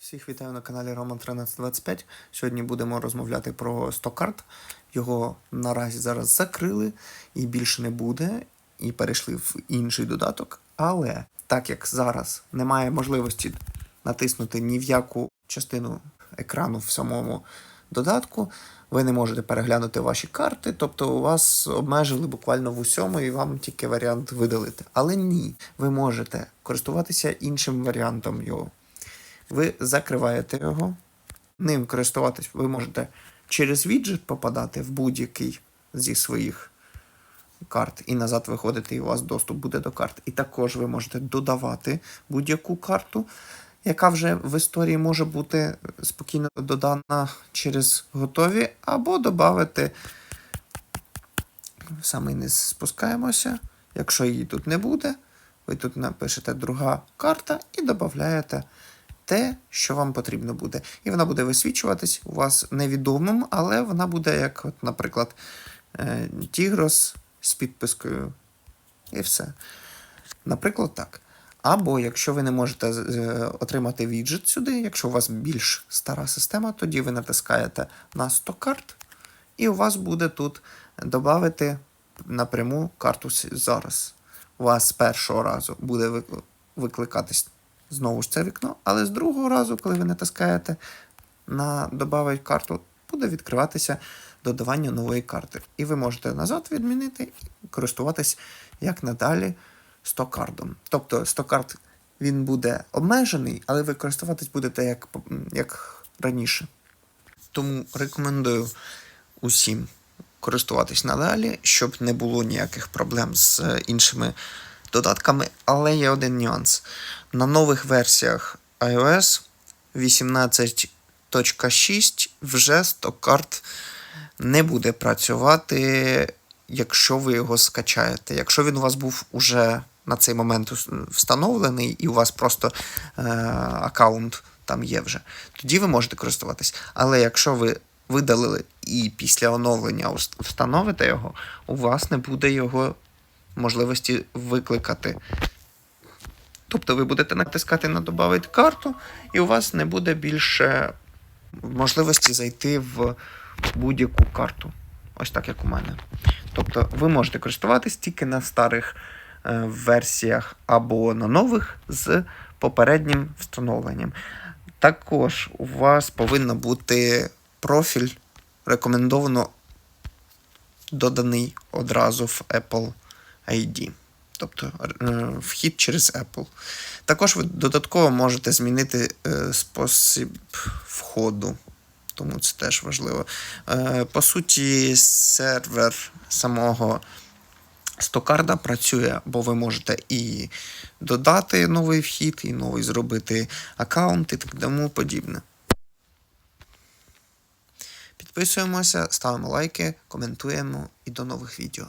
Всіх вітаю на каналі Roman 1325. Сьогодні будемо розмовляти про стокарт. Його наразі зараз закрили і більше не буде, і перейшли в інший додаток. Але так як зараз немає можливості натиснути ні в яку частину екрану в самому додатку, ви не можете переглянути ваші карти, тобто у вас обмежили буквально в усьому, і вам тільки варіант видалити. Але ні, ви можете користуватися іншим варіантом його ви закриваєте його. Ним користуватись ви можете через віджит попадати в будь-який зі своїх карт і назад виходити, і у вас доступ буде до карт. І також ви можете додавати будь-яку карту, яка вже в історії може бути спокійно додана через готові, або додати самий низ спускаємося. Якщо її тут не буде, ви тут напишете друга карта і додаєте те, що вам потрібно буде. І вона буде висвічуватись у вас невідомим, але вона буде, як, от, наприклад, е, Тігрос з підпискою. І все. Наприклад, так. Або якщо ви не можете е, отримати віджит сюди, якщо у вас більш стара система, тоді ви натискаєте на 100 карт, і у вас буде тут додати напряму карту зараз. У вас з першого разу буде викликатись знову ж це вікно, але з другого разу, коли ви натискаєте на «Добавить карту, буде відкриватися додавання нової карти. І ви можете назад відмінити і користуватись як надалі 100 картом. Тобто 100 карт він буде обмежений, але ви користуватись будете як, як раніше. Тому рекомендую усім користуватись надалі, щоб не було ніяких проблем з е, іншими додатками. Але є один нюанс. На нових версіях iOS 18.6 вже стокарт не буде працювати, якщо ви його скачаєте. Якщо він у вас був уже на цей момент встановлений, і у вас просто е, аккаунт там є вже, тоді ви можете користуватись. Але якщо ви видалили і після оновлення встановите його, у вас не буде його можливості викликати. Тобто ви будете натискати на «Добавити карту, і у вас не буде більше можливості зайти в будь-яку карту. Ось так, як у мене. Тобто ви можете користуватись тільки на старих е, версіях або на нових з попереднім встановленням. Також у вас повинен бути профіль рекомендовано доданий одразу в Apple ID. Тобто е, вхід через Apple. Також ви додатково можете змінити е, спосіб входу, тому це теж важливо. Е, По суті, сервер самого Стокарда працює, бо ви можете і додати новий вхід, і новий зробити аккаунт і тому подібне. Підписуємося, ставимо лайки, коментуємо і до нових відео.